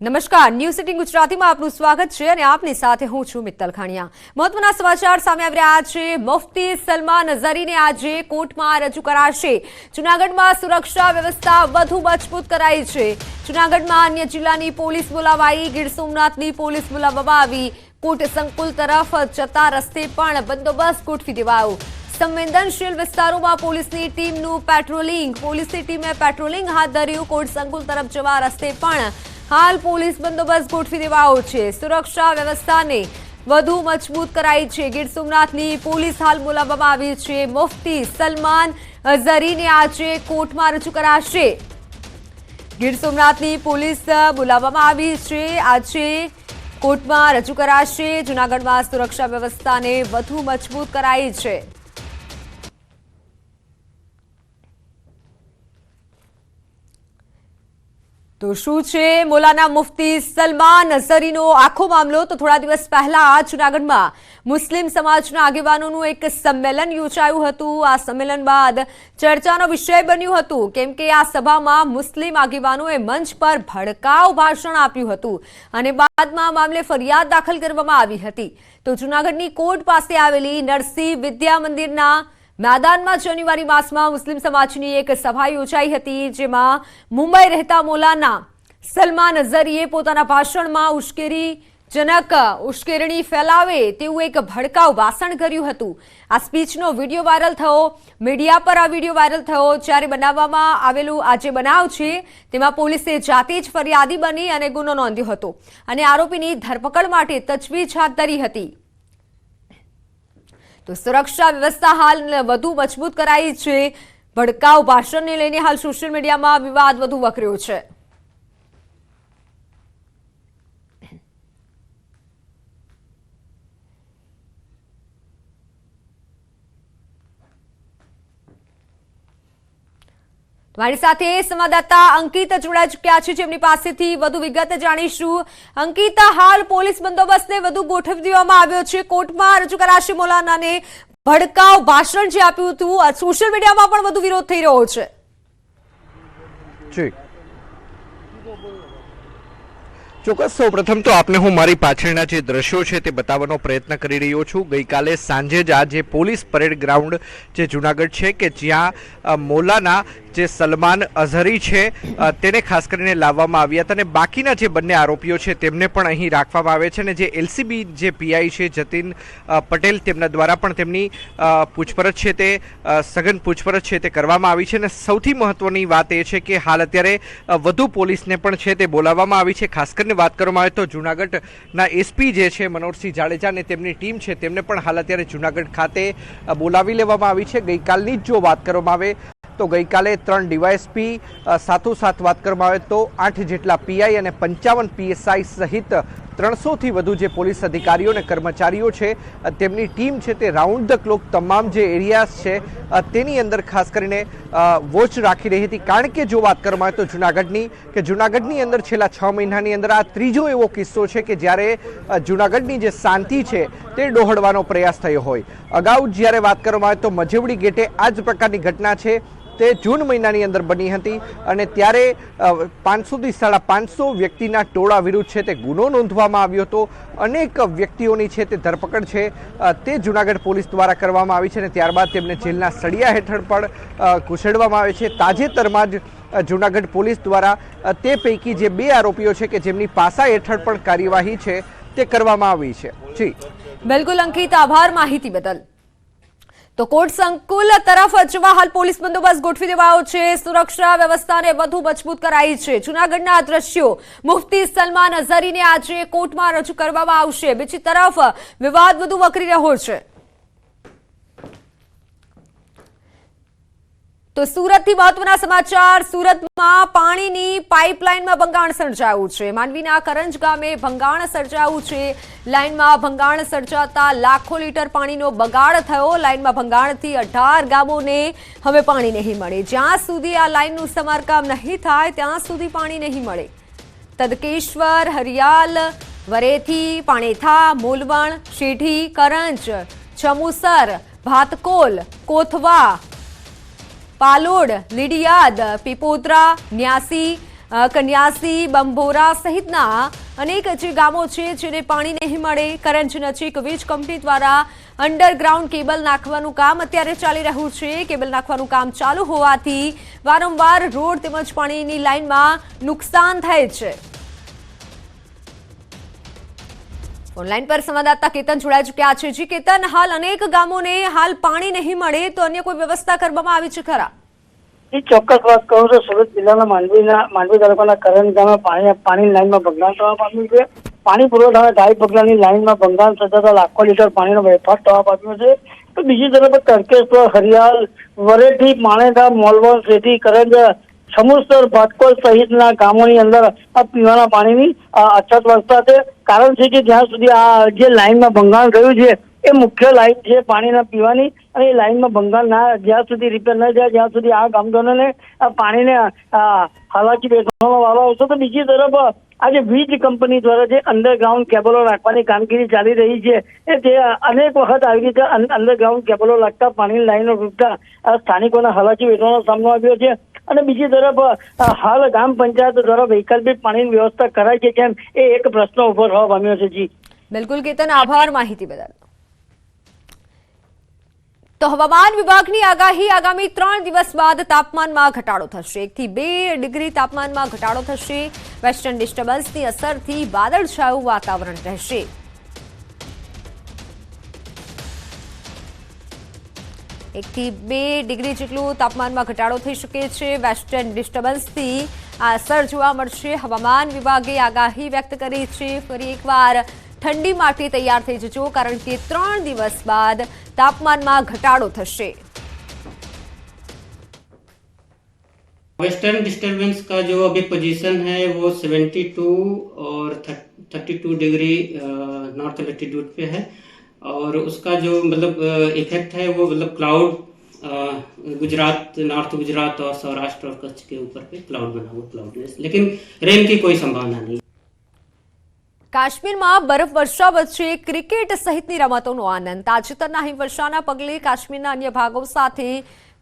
નમસ્કાર. News city ગુજરાતીમાં આપનું સ્વાગત છે અને આપની સાથે હું છું મિત્તલ ખાણિયા. મહત્વના સમાચાર સામે આવી રહ્યા છે. મુફતી સલમાન અઝરીને આજે કોર્ટમાં રજૂ કરાશે. જૂનાગઢમાં સુરક્ષા વ્યવસ્થા વધુ મજબૂત કરાઈ છે. જૂનાગઢમાં અન્ય જિલ્લાની પોલીસ બોલાવાઈ. ગીર સોમનાથની પોલીસ બોલાવવામાં આવી. કોર્ટ સંકુલ તરફ જતા રસ્તે પણ બંદોબસ્ત ગોઠવી દેવાયો. સંવેદનશીલ વિસ્તારોમાં પોલીસની ટીમનું પેટ્રોલિંગ. પોલીસની ટીમે પેટ્રોલિંગ હાથ ધર્યું. કોર્ટ સંકુલ તરફ જવા રસ્તે પણ હાલ પોલીસ બંદોબસ્ત ગોઠવી દેવાયો છે. સુરક્ષા વ્યવસ્થાને વધુ મજબૂત કરાઈ છે. ગીર સોમનાથની પોલીસ હાલ બોલાવવામાં આવી છે. મુફતી સલમાન ઝરીને આજે કોર્ટમાં રજૂ કરાશે. ગીર સોમનાથની પોલીસ બોલાવવામાં આવી છે. આજે કોર્ટમાં રજૂ કરાશે. જૂનાગઢમાં સુરક્ષા વ્યવસ્થાને વધુ મજબૂત કરાઈ છે. તો શું છે? મોલાના મુફતી સલમાન ઝરીનો આખો મામલો તો થોડા દિવસ પહેલા જૂનાગઢમાં મુસ્લિમ સમાજના આગેવાનોનું એક સંમેલન યોજાયું હતું. આ સંમેલન બાદ ચર્ચાનો વિષય બન્યું હતું. કેમ કે આ સભામાં મુસ્લિમ આગેવાનોએ મંચ પર ભડકાઉ ભાષણ આપ્યું હતું અને બાદમાં મામલે ફરિયાદ દાખલ કરવામાં આવી હતી. તો જૂનાગઢની કોર્ટ પાસે આવેલી નરસિંહ વિદ્યા મંદિરના મેદાનમાં જાન્યુઆરી માસમાં મુસ્લિમ સમાજની એક સભા યોજાઈ હતી, જેમાં મુંબઈ રહેતા મોલાના સલમાન અઝરીએ પોતાના ભાષણમાં ઉશ્કેરીજનક ઉશ્કેરણી ફેલાવે તેવું એક ભડકાઉ ભાષણ કર્યું હતું. આ સ્પીચનો વીડિયો વાયરલ થયો, મીડિયા પર આ વીડિયો વાયરલ થયો, જ્યારે બનાવવામાં આવેલું આ જે બનાવ છે, તેમાં પોલીસે જાતે જ ફરિયાદી બની અને ગુનો નોંધ્યો હતો. અને આરોપીની ધરપકડ માટે તજવીજ હાથ ધરી હતી. તો સુરક્ષા વ્યવસ્થા હાલ વધુ મજબૂત કરાઈ છે. ભડકાઉ ભાષણને લઈને હાલ સોશિયલ મીડિયામાં વિવાદ વધુ વકર્યો છે. મારી સાથે સંવાદદાતા અંકિત જોડાઈ ચુક્યા છે. જેમની પાસેથી વધુ વિગત જાણીશું. અંકિત, હાલ પોલીસ બંદોબસ્તને વધુ ગોઠવી દેવામાં આવ્યો છે. કોર્ટમાં રજૂ કરાશે મોલાનાને ભડકાવ ભાષણ જે આપ્યું હતું. સોશિયલ મીડિયામાં પણ વધુ વિરોધ થઈ રહ્યો છે. ચોક્કસ સૌ પ્રથમ તો આપને હું મારી પાછળના જે દ્રશ્યો છે તે બતાવવાનો પ્રયત્ન કરી રહ્યો છું. ગઈકાલે સાંજે જ આ જે પોલીસ પરેડ ગ્રાઉન્ડ જે જુનાગઢ છે કે જ્યાં મોલાના જે સલમાન અઝહરી છે તેને ખાસ કરીને લાવવામાં આવ્યા હતા અને બાકીના જે બંને આરોપીઓ છે, તેમને પણ અહીં રાખવામાં આવે છે અને જે એલસીબી જે પીઆઈ છે, જતીન પટેલ તેમના દ્વારા પણ તેમની પૂછપરછ છે તે સઘન પૂછપરછ છે તે કરવામાં આવી છે અને સૌથી મહત્વની વાત એ છે કે હાલ અત્યારે વધુ પોલીસને પણ છે તે બોલાવવામાં આવી છે. ખાસ કરીને વાત કરવામાં આવે તો જુનાગઢના એસપી જે છે, મનોહરસિંહ જાડેજા અને તેમની ટીમ છે, તેમને પણ હાલ અત્યારે જુનાગઢ ખાતે બોલાવી લેવામાં આવી છે. ગઈકાલની જ જો વાત કરવામાં આવે તો ગઈકાલે ત્રણ ડીવાયએસપી સાથોસાથ વાત કરવામાં આવે તો આઠ જેટલા પીઆઈ અને પંચાવન પીએસઆઈ સહિત ત્રણસોથી વધુ જે પોલીસ અધિકારીઓ અને કર્મચારીઓ છે તેમની ટીમ છે તે રાઉન્ડ ધ ક્લોક તમામ જે એરિયાઝ છે તેની અંદર ખાસ કરીને વોચ રાખી રહી હતી. કારણ કે જો વાત કરવામાં આવે તો જુનાગઢની, કે જુનાગઢની અંદર છેલ્લા છ મહિનાની અંદર આ ત્રીજો એવો કિસ્સો છે કે જ્યારે જુનાગઢની જે શાંતિ છે તે ડોહળવાનો પ્રયાસ થયો હોય. અગાઉ જ્યારે વાત કરવામાં આવે તો મજેવડી ગેટે આ જ પ્રકારની ઘટના છે તે જૂન મહિનાની અંદર બની હતી અને ત્યારે પાંચસોથી સાડા પાંચસો વ્યક્તિના ટોળા વિરુદ્ધ છે તે ગુનો નોંધવામાં આવ્યો હતો. અનેક વ્યક્તિઓની છે તે ધરપકડ છે. તે જુનાગઢ પોલીસ દ્વારા કરવામાં આવી છે અને ત્યારબાદ તેમને જેલના સળિયા હેઠળ પણ ઘૂસેડવામાં આવે છે. તાજેતરમાં જ જુનાગઢ પોલીસ દ્વારા તે પૈકી જે બે આરોપીઓ છે કે જેમની પાસા હેઠળ પણ કાર્યવાહી છે તે કરવામાં આવી છે. જી. બિલકુલ અંકિત, આભાર માહિતી બદલ. તો કોર્ટ સંકુલ તરફ જવા હાલ પોલીસ બંદોબસ્ત ગોઠવી દેવાયો છે. સુરક્ષા વ્યવસ્થાને વધુ મજબૂત કરાઈ છે. જૂનાગઢના દ્રશ્યો મુફતી સલમાન અઝરીને આજે કોર્ટમાં રજૂ કરવામાં આવશે. બીજી તરફ વિવાદ વધુ વકરી રહ્યો છે. તો સુરતથી મહત્વના સમાચાર. સુરતમાં પાણીની પાઇપલાઇનમાં ભંગાણ સર્જાયું છે. માંડવીના કરંજ ગામે ભંગાણ સર્જાયું છે. લાઇનમાં ભંગાણ સર્જાતા લાખો લીટર પાણીનો બગાડ થયો. લાઇનમાં ભંગાણથી અઢાર ગામોને હવે પાણી નહીં મળે. જ્યાં સુધી આ લાઇનનું સમારકામ નહીં થાય, ત્યાં સુધી પાણી નહીં મળે. તદકેશ્વર, હરિયાલ, વરેથી, પાણેથા, મૂલવણ, શેઢી, કરંજ ચમુસર ભાતકોલ, કોથવા પાલોડ લીડિયાદ પીપોત્રા, ન્યાસી કન્યાસી, બંભોરા સહિતના અનેક જે ગામો છે જેને પાણી નહીં મળે, કરંજ નજીક વીજ કંપની દ્વારા અંડરગ્રાઉન્ડ કેબલ નાખવાનું કામ અત્યારે ચાલી રહ્યું છે. કેબલ નાખવાનું કામ ચાલુ હોવાથી વારંવાર રોડ તેમજ પાણીની લાઇનમાં નુકસાન થાય છે. ઓનલાઈન પર સંવાદદાતા કેતન જોડાઈ ચૂક્યા છે. જી કેતન, હાલ અનેક ગામોને હાલ પાણી નહીં મળે તો અન્ય કોઈ વ્યવસ્થા કરવામાં આવી છે ખરા? એ ચોક્કસ વાત કહું છું. સુરત જિલ્લાના માંડવીના, માંડવી તાલુકાના કરણ ગામે પાણી પાણી લાઈનમાં ભંગાણ થવા પામ્યું છે. પાણી પુરવઠાના ઢાઈ પગલાની લાઈનમાં ભંગાણ થતા લાખો લીટર પાણીનો વેપાર થવા પામ્યો છે. તો બીજી તરફ તરકેશ્વર હરિયાલ વરેઠી માણેધા મોલવણ, શેઠી, કરંજ સમુસર ભાટકોલ સહિતના ગામોની અંદર આ પીવાના પાણીની અછત વર્તા છે. કારણ છે કે જ્યાં સુધી આ જે લાઇનમાં ભંગાણ થયું છે, એ મુખ્ય લાઇન છે પાણીના પીવાની. અને એ લાઇનમાં ભંગાણ ના, જ્યાં સુધી રિપેર ન જાય, જ્યાં સુધી આ ગામજનોને પાણીને હાલાકી વેઠવાનો વાળો આવશે, તો બીજી તરફ આજે વીજ કંપની દ્વારા જે અંડરગ્રાઉન્ડ કેબલો નાખવાની કામગીરી ચાલી રહી છે, એ તે અનેક વખત આવી રીતે અંડરગ્રાઉન્ડ કેબલો લાગતા પાણીની લાઈનો તૂટતા સ્થાનિકોને હાલાકી વેઠવાનો સામનો આવ્યો છે. અને બીજી તરફ હાલ ગ્રામ પંચાયત દ્વારા વૈકલ્પિક પાણીની વ્યવસ્થા કરાય છે કેમ? એ એક પ્રશ્ન ઊભો થવા પામ્યો છે જી. બિલકુલ, કેતન, આભાર માહિતી બદલ. તો હવામાન વિભાગની આગાહી આગામી ત્રણ દિવસ બાદ તાપમાનમાં ઘટાડો થશે. એકથી બે ડિગ્રી તાપમાનમાં ઘટાડો થશે. વેસ્ટર્ન ડિસ્ટર્બન્સની અસરથી વાદળછાયું વાતાવરણ રહેશે. એકથી બે ડિગ્રી જેટલું તાપમાનમાં ઘટાડો થઈ શકે છે વેસ્ટર્ન ડિસ્ટર્બન્સથી આ અસર જોવા મળશે હવામાન વિભાગે આગાહી વ્યક્ત કરી છે ફરી એકવાર ઠંડી માટે તૈયાર થઈ જજો કારણ કે ત્રણ દિવસ બાદ તાપમાનમાં ઘટાડો થશે वेस्टर्न डिस्टरबेंस का जो अभी पोजीशन है वो 72 और 32 डिग्री नॉर्थ लेटीट्यूड पे है और उसका जो मतलब इफेक्ट है वो मतलब क्लाउड गुजरात नॉर्थ गुजरात और सौराष्ट्र और कच्छ के ऊपर पे क्लाउड बना हुआ क्लाउडनेस लेकिन रेन की कोई संभावना नहीं કાશ્મીરમાં બરફવર્ષા વચ્ચે ક્રિકેટ સહિતની રમતોનો આનંદ તાજેતરના હિમવર્ષાના પગલે કાશ્મીરના અન્ય ભાગો સાથે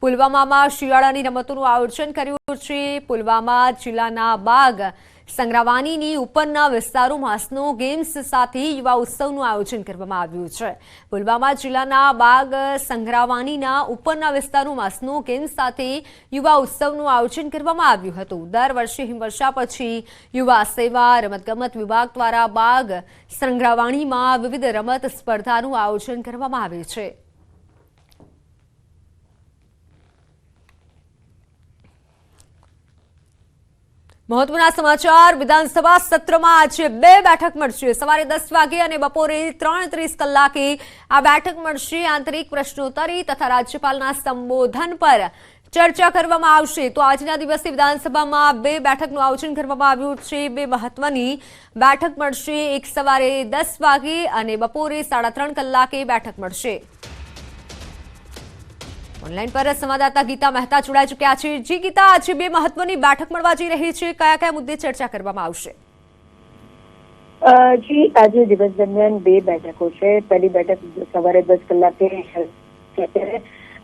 પુલવામામાં શિયાળાની રમતોનું આયોજન કર્યું છે પુલવામા જિલ્લાના બાગ સંગ્રાવાનીની ઉપરના વિસ્તારોમાં સ્નો ગેમ્સ સાથે યુવા ઉત્સવનું આયોજન કરવામાં આવ્યું છે. પુલવામા જિલ્લાના બાગ સંગ્રાવાનીના ઉપરના વિસ્તારોમાં સ્નો ગેમ્સ સાથે યુવા ઉત્સવનું આયોજન કરવામાં આવ્યું હતું. દર વર્ષે હિમવર્ષા પછી યુવા સેવા, રમતગમત વિભાગ દ્વારા બાગ સંગ્રાવાણીમાં વિવિધ રમત સ્પર્ધાનું આયોજન કરવામાં આવે છે. મહત્વના સમાચાર. વિધાનસભા સત્રમાં આજે બે બેઠક મળશે. સવારે દસ વાગે અને બપોરે ત્રણ ત્રીસ કલાકે આ બેઠક મળશે. આંતરિક પ્રશ્નોત્તરી તથા રાજ્યપાલના સંબોધન પર ચર્ચા કરવામાં આવશે. તો આજના દિવસે વિધાનસભામાં બે બેઠકનું આયોજન કરવામાં આવ્યું છે. બે મહત્વની બેઠક મળશે. એક સવારે દસ વાગે અને બપોરે સાડા ત્રણ કલાકે બેઠક મળશે. ઓનલાઈન પર સંવાદદાતા ગીતા મહેતા જોડાઈ ચૂક્યા છે. જી ગીતા, આજે બે મહત્વની બેઠક મળવા જઈ રહી છે. કયા કયા મુદ્દે ચર્ચા કરવામાં આવશે? જી, આજે દિવસ દરમિયાન બે બેઠકો છે. પહેલી બેઠક સવારે દસ કલાકે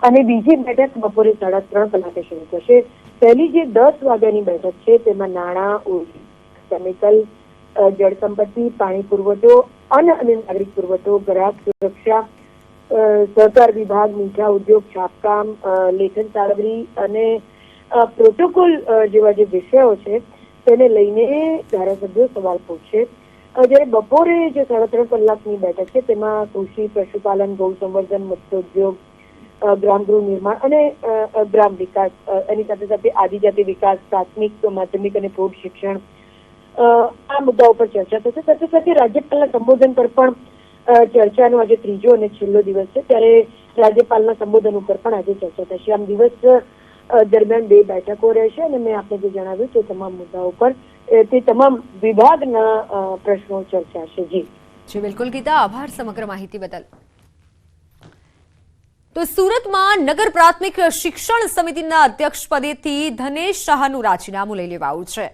અને બીજી બેઠક બપોરે સાડા ત્રણ કલાકે શરૂ થશે. પહેલી જે દસ વાગ્યાની બેઠક છે, તેમાં નાણાં કેમિકલ જળ સંપત્તિ પાણી પુરવઠો, અન્ન અને નાગરિક પુરવઠો, ગ્રાહક સુરક્ષા સહકાર વિભાગ મીઠા ઉદ્યોગ છાપકામ લેખન સામગ્રી અને પ્રોટોકોલ જેવા જે વિષયો છે, તેને લઈને ધારાસભ્યો સવાલ પૂછશે જ્યારે બપોરે જે સાડા ત્રણ કલાકની બેઠક છે, તેમાં કૃષિ, પશુપાલન ગૌ સંવર્ધન મત્સ્યોદ્યોગ ગ્રામ ગૃહ નિર્માણ અને ગ્રામ વિકાસ એની સાથે સાથે આદિજાતિ વિકાસ, પ્રાથમિક, માધ્યમિક અને પ્રૌઢ શિક્ષણ આ મુદ્દા ઉપર ચર્ચા થશે. સાથે સાથે રાજ્યપાલના સંબોધન પર પણ ચર્ચાનો આજે ત્રીજો અને છેલ્લો દિવસ છે. ત્યારે રાજ્યપાલના સંબોધન ઉપર પણ આજે ચર્ચા થશે. આમ દિવસ દરમિયાન બે બેઠકો રહેશે અને મેં આપને જે જણાવ્યું તે તમામ મુદ્દાઓ પર તે તમામ વિભાગના પ્રશ્નો ચર્ચાશે જી. જી, બિલકુલ ગીતા, આભાર સમગ્ર માહિતી બદલ. તો સુરતમાં નગર પ્રાથમિક શિક્ષણ સમિતિના અધ્યક્ષ પદેથી ધનેશ શાહનું રાજીનામું લઈ લેવાયું છે.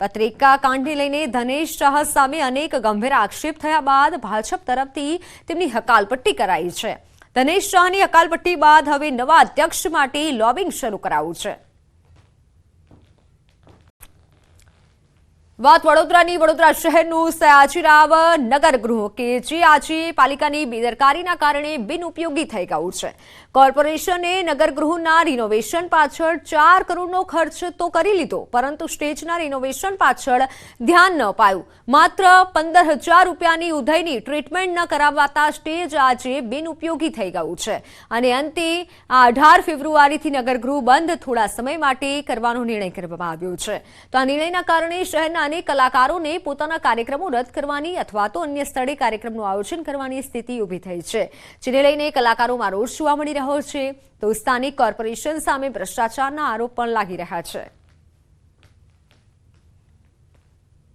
પત્રિકા કાંડને લઈને ધનેશ શાહ સામે અનેક ગંભીર આક્ષેપ થયા બાદ ભાજપ તરફથી તેમની હકાલપટ્ટી કરાઈ છે. ધનેશ શાહની હકાલપટ્ટી બાદ હવે નવા અધ્યક્ષ માટે લોબિંગ શરૂ કરાયું છે. વાત વડોદરાની, વડોદરા શહેરનું સયાજીરાવ નગરગૃહ. કે જે આજે પાલિકાની બેદરકારીના કારણે બિનઉપયોગી થઈ ગયું છે. કોર્પોરેશને નગરગૃહના રિનોવેશન પાછળ ચાર કરોડનો ખર્ચ તો કરી લીધો, પરંતુ સ્ટેજના રિનોવેશન પાછળ ધ્યાન ન પાયું માત્ર પંદર હજાર રૂપિયાની ઉધયની ટ્રીટમેન્ટ ન કરાવાતા સ્ટેજ આજે બિનઉપયોગી થઈ ગયું છે. અને અંતે આ અઢાર ફેબ્રુઆરીથી નગરગૃહ બંધ થોડા સમય માટે કરવાનો નિર્ણય કરવામાં આવ્યો છે. તો આ નિર્ણયના કારણે શહેરના અનેક કલાકારોને પોતાના કાર્યક્રમો રદ કરવાની અથવા તો અન્ય સ્થળે કાર્યક્રમનું આયોજન કરવાની સ્થિતિ ઊભી થઈ છે, જેને લઈને કલાકારોમાં રોષ જોવા મળી રહ્યો છે. તો સ્થાનિક કોર્પોરેશન સામે ભ્રષ્ટાચારના આરોપ પણ લાગી રહ્યા છે.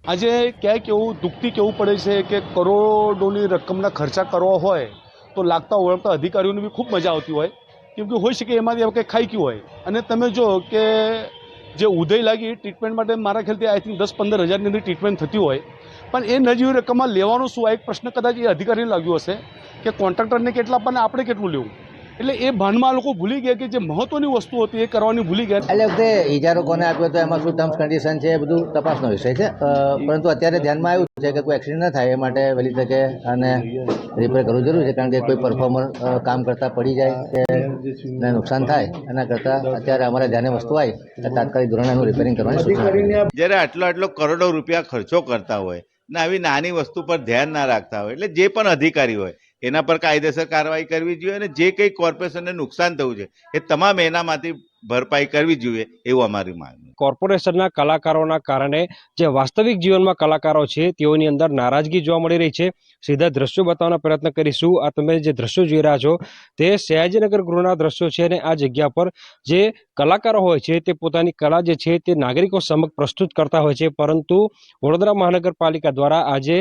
આજે ક્યાંક એવું દુઃખથી કેવું પડે છે કે કરોડોની રકમના ખર્ચા કરવા હોય તો લાગતા ઓળખતા અધિકારીઓને બી ખૂબ મજા આવતી હોય. કેમ કે હોઈ શકે એમાંથી કંઈ ખાઈ ગયું હોય. અને તમે જો કે જે ઉદય લાગી ટ્રીટમેન્ટ માટે મારા ખ્યાલથી આઈ થિંક દસ પંદર હજારની અંદર ટ્રીટમેન્ટ થતી હોય. પણ એ નજીવી રકમમાં લેવાનું શું? આ એક પ્રશ્ન કદાચ એ અધિકારીને લાગ્યો હશે કે કોન્ટ્રાક્ટરને કેટલા પણ આપણે કેટલું લેવું? એટલે એ ભાનમાં લોકો ભૂલી ગયા કે જે મહત્વની વસ્તુ હતી એ કરવાની ભૂલી ગયા. એટલે વખતે ઇજારો કોને આપ્યો તો એમાં શું ટર્મ્સ કન્ડિશન છે એ બધું તપાસનો વિષય છે. પરંતુ અત્યારે ધ્યાનમાં આવ્યું છે કે કોઈ એક્સિડન્ટ ન થાય એ માટે વહેલી તકે અને રિપેર કરવું જરૂરી છે કારણ કે કોઈ પરફોર્મર કામ કરતા પડી જાય કે ને નુકસાન થાય એના કરતાં અત્યારે અમારા ધ્યાને વસ્તુ આવી તાત્કાલિક ધોરણે એનું રિપેરિંગ કરવાની સૂચના જ્યારે આટલો આટલો કરોડો રૂપિયા ખર્ચો કરતા હોય ને આવી નાની વસ્તુ પર ધ્યાન ના રાખતા હોય એટલે જે પણ અધિકારી હોય એના પર કાયદેસર કાર્યવાહી કરવી જોઈએ અને જે કંઈ કોર્પોરેશનને નુકસાન થયું છે, એ તમામ એનામાંથી ભરપાઈ કરવી જોઈએ એવું અમારી માંગ કોર્પોરેશનના કલાકારોના કારણે જે વાસ્તવિક જીવનમાં કલાકારો છે, તેઓની અંદર નારાજગી જોવા મળી રહી છે. સીધા દ્રશ્યો બતાવવાનો પ્રયત્ન કરીશું. આ તમે જે દ્રશ્યો જોઈ રહ્યા છો, તે સયાજીનગર ગૃહના દ્રશ્યો છે અને આ જગ્યા પર જે કલાકારો હોય છે, તે પોતાની કલા જે છે, તે નાગરિકો સમક્ષ પ્રસ્તુત કરતા હોય છે. પરંતુ વડોદરા મહાનગરપાલિકા દ્વારા આજે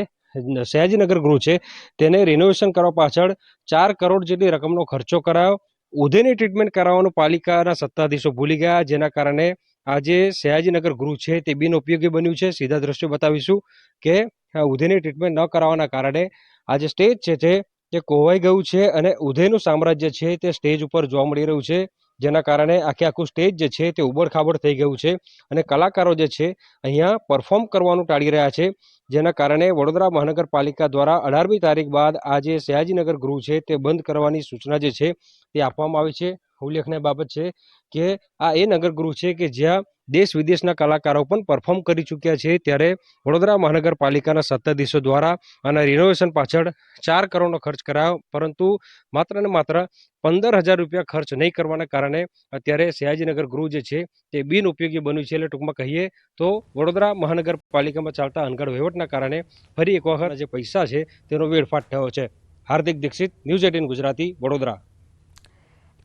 સયાજીનગર ગૃહ છે. તેને રિનોવેશન કરવા પાછળ ચાર કરોડ જેટલી રકમનો ખર્ચો કરાયો. ઉધેની ટ્રીટમેન્ટ કરાવવાનું પાલિકાના સત્તાધીશો ભૂલી ગયા. જેના કારણે આજે સયાજીનગર ગૃહ છે તે બિનઉપયોગી બન્યું છે. સીધા દ્રશ્યો બતાવીશું કે ઉધેની ટ્રીટમેન્ટ ન કરાવવાના કારણે આ જે સ્ટેજ છે તે કોવાઈ ગયું છે અને ઉધેનું સામ્રાજ્ય છે તે સ્ટેજ ઉપર જોવા મળી રહ્યું છે. જેના કારણે આખે આખું સ્ટેજ જે છે તે ઉબડખાબડ થઈ ગયું છે અને કલાકારો જે છે અહીંયા પરફોર્મ કરવાનું ટાળી રહ્યા છે. જેના કારણે વડોદરા મહાનગરપાલિકા દ્વારા અઢારમી તારીખ બાદ આ જે સયાજીનગર ગૃહ છે તે બંધ કરવાની સૂચના જે છે તે આપવામાં આવી છે. ઉલ્લેખનીય બાબત છે કે આ એ નગર ગૃહ છે કે જ્યાં દેશ વિદેશના કલાકારો પણ પરફોર્મ કરી ચૂક્યા છે. ત્યારે વડોદરા મહાનગરપાલિકાના સત્તાધીશો દ્વારા આના રિનોવેશન પાછળ ચાર કરોડનો ખર્ચ કરાયો. પરંતુ માત્ર ને માત્ર પંદર હજાર રૂપિયા ખર્ચ નહીં કરવાના કારણે અત્યારે સયાજીનગર ગૃહ જે છે તે બિનઉપયોગી બન્યું છે એટલે ટૂંકમાં કહીએ તો વડોદરા મહાનગરપાલિકામાં ચાલતા અનગઢ વહીવટના કારણે ફરી એક વખત જે પૈસા છે તેનો વેડફાટ થયો છે. Hardik Dikshit, news eighteen Gujarati, Vadodara.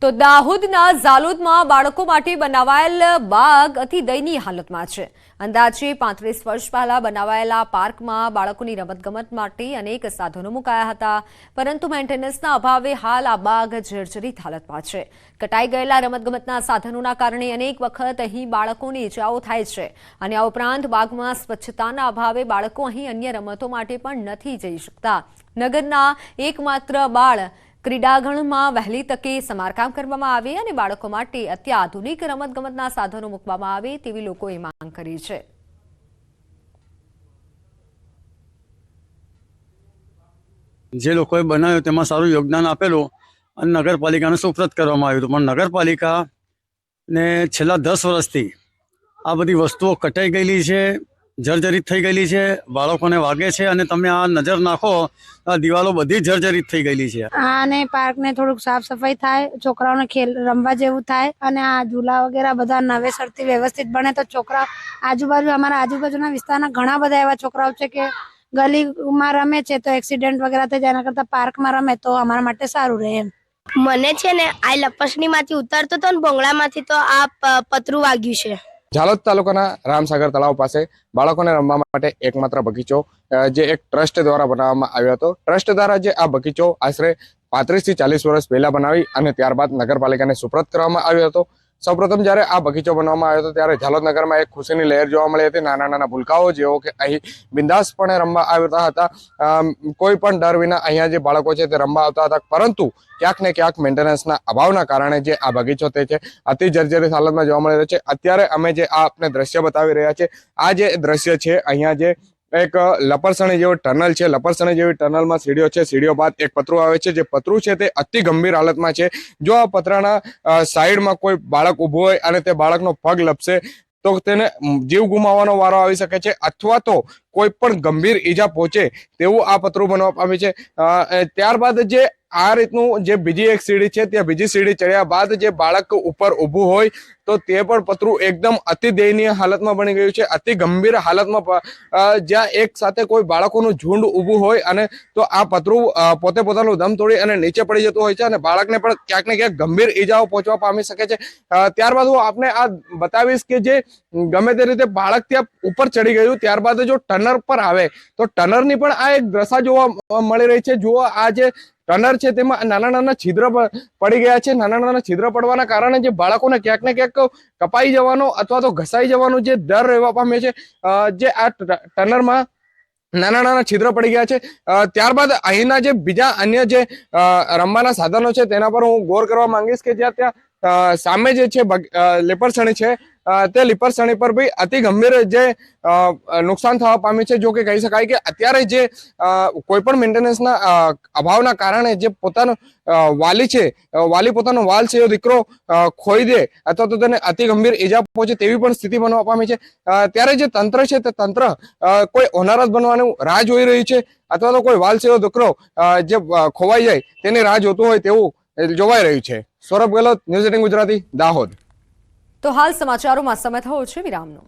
તો દાહોદના ઝાલોદમાં બાળકો માટે બનાવાયેલ બાગ અતિ દયનીય હાલતમાં છે. અંદાજે પાંત્રીસ વર્ષ પહેલા બનાવાયેલા પાર્કમાં બાળકોની રમતગમત માટે અનેક સાધનો મુકાયા હતા, પરંતુ મેન્ટેનન્સના અભાવે હાલ આ બાગ જર્જરિત હાલતમાં છે. કટાઈ ગયેલા રમતગમતના સાધનોના કારણે અનેક વખત અહીં બાળકોને ઇજાઓ થાય છે અને આ ઉપરાંત બાગમાં સ્વચ્છતાના અભાવે બાળકો અહીં અન્ય રમતો માટે પણ નથી જઈ શકતા. નગરના એકમાત્ર બાળ ક્રીડાગણમાં વહેલી તકે સમારકામ કરવામાં આવે અને બાળકો માટે અત્યાધુનિક રમતગમતના સાધનો મૂકવામાં આવે તેવી લોકોએ માંગ કરી છે. જે લોકોએ બનાવ્યું તેમાં સારું યોગદાન આપેલું અને નગરપાલિકાને સુપ્રત કરવામાં આવ્યું હતું. પણ નગરપાલિકાને છેલ્લા દસ વર્ષથી આ બધી વસ્તુઓ કટાઈ ગયેલી છે. જર્જરિત થઈ ગયેલી છે બાળકોને વાગે છે અને તમે આ નજર નાખો આ દિવાલો બધી જર્જરિત થઈ ગયેલી છે. અને પાર્કને થોડુંક સાફ સફાઈ થાય છોકરાઓને ખેલ રમવા જેવું થાય અને આ ઝૂલા વગેરે બધા નવેસરથી વ્યવસ્થિત બને તો છોકરા આજુબાજુ અમારા આજુબાજુના વિસ્તારના ઘણા બધા એવા છોકરાઓ છે કે ગલીમાં રમે છે તો એક્સિડન્ટ વગેરે થાય જેના કરતા પાર્કમાં રમે તો અમારા માટે સારું રહે એમ. મને છે ને આ લપસણી માંથી તો હતો ને ભોંગળામાંથી તો આ પ- પતરું વાગ્યું છે. ઝાલોદ તાલુકાના રામસાગર તળાવ પાસે બાળકોને રમવા માટે એકમાત્ર બગીચો જે એક ટ્રસ્ટ દ્વારા બનાવવામાં આવ્યો હતો. ટ્રસ્ટ દ્વારા જે આ બગીચો આશરે પાંત્રીસથી ચાલીસ વર્ષ પહેલા બનાવી અને ત્યારબાદ નગરપાલિકાને સુપ્રત કરવામાં આવ્યો હતો. સૌપ્રથમ જ્યારે આ બગીચો બનાવવામાં આવ્યો હતો, ત્યારે ઝાલોદનગરમાં એક ખુશીની લહેર જોવા મળી હતી. નાના નાના ભૂલકાઓ જેઓ કે અહીં બિંદાસપણે રમવા આવતા હતા કોઈ પણ ડર વિના અહીંયા જે બાળકો છે તે રમવા આવતા હતા. પરંતુ ક્યાંક ને ક્યાંક મેન્ટેનન્સના અભાવના કારણે જે આ બગીચો તે છે, અતિ જર્જરિત હાલતમાં જોવા મળી રહ્યો છે. અત્યારે અમે જે આ આપને દ્રશ્ય બતાવી રહ્યા છે આ જે દ્રશ્ય છે, અહીંયા જે એક લપરસણી જેવું ટનલ છે. લપરસણી જેવી ટનલમાં સીડીઓ છે. સીડીઓ બાદ એક પતરું આવે છે. જે પતરું છે તે અતિ ગંભીર હાલતમાં છે. જો આ પતરાના સાઈડમાં કોઈ બાળક ઊભું હોય અને તે બાળકનો પગ લપસે, તો તેને જીવ ગુમાવવાનો વારો આવી શકે છે. અથવા તો કોઈ પણ ગંભીર ઈજા પહોંચે તેવું આ પત્રો બનવા પામે છે. ત્યારબાદ જે આ રીતનું જે બીજી એક સીડી છે, ત્યાં બીજી સીડી ચડ્યા બાદ જે બાળક ઉપર ઊભું હોય તો તે પણ પતરું એકદમ અતિ દયનીય હાલતમાં બની ગયું છે. અતિ ગંભીર હાલતમાં જ્યાં એક સાથે કોઈ બાળકોનું ઝુંડ ઊભું હોય અને તો આ પતરું પોતે પોતાનું દમ તોડી અને નીચે પડી જતું હોય છે અને બાળકને પણ ક્યાંક ને ક્યાંક ગંભીર ઈજાઓ પહોંચવા પામી શકે છે. ત્યારબાદ હું આપને આ બતાવીશ કે જે ગમે તે રીતે બાળક ત્યાં ઉપર ચડી ગયું, ત્યારબાદ જો ટનર પર આવે, તો ટનરની પણ આ એક દશા જોવા મળી રહી છે. જુઓ, આ જે ટનર છે, તેમાં નાના નાના છિદ્ર પડી ગયા છે. નાના નાના છિદ્ર પડવાના કારણે જે બાળકોને ક્યાંક ને ક્યાંક કપાઈ જવાનો અથવા તો ઘસાઈ જવાનો જે ડર રહેવા પામે છે જે આ ટનરમાં નાના નાના છિદ્ર પડી ગયા છે. ત્યારબાદ અહીંના જે બીજા અન્ય જે રમવાના સાધનો છે, તેના પર હું ગોર કરવા માંગીશ કે જ્યાં ત્યાં સામે જે છે લીપરસણી છે તે લીપરસણી પર ભાઈ અતિ ગંભીર જે નુકસાન થવા પામ્યું છે, જો કે કહી શકાય કે અત્યારે જે કોઈ પણ મેન્ટેનન્સના અભાવના કારણે જે પોતાનો વાલી છે વાલી પોતાનો વાલ છે એ દીકરો ખોઈ દે અથવા તો તેને અતિ ગંભીર ઈજા પહોંચે તેવી પણ સ્થિતિ બનવા પામી છે. ત્યારે જે તંત્ર છે તે તંત્ર કોઈ ઓનારસ બનવાનું રાહ જોઈ રહ્યું છે અથવા તો કોઈ વાલ સેવો દીકરો જે ખોવાઈ જાય, તેની રાહ જોતું હોય તેવું જોવાઈ રહ્યું છે. Saurabh Gehlot, news eighteen Gujarati, Dahod. તો હાલ સમાચારોમાં સમય થયો છે વિરામનો.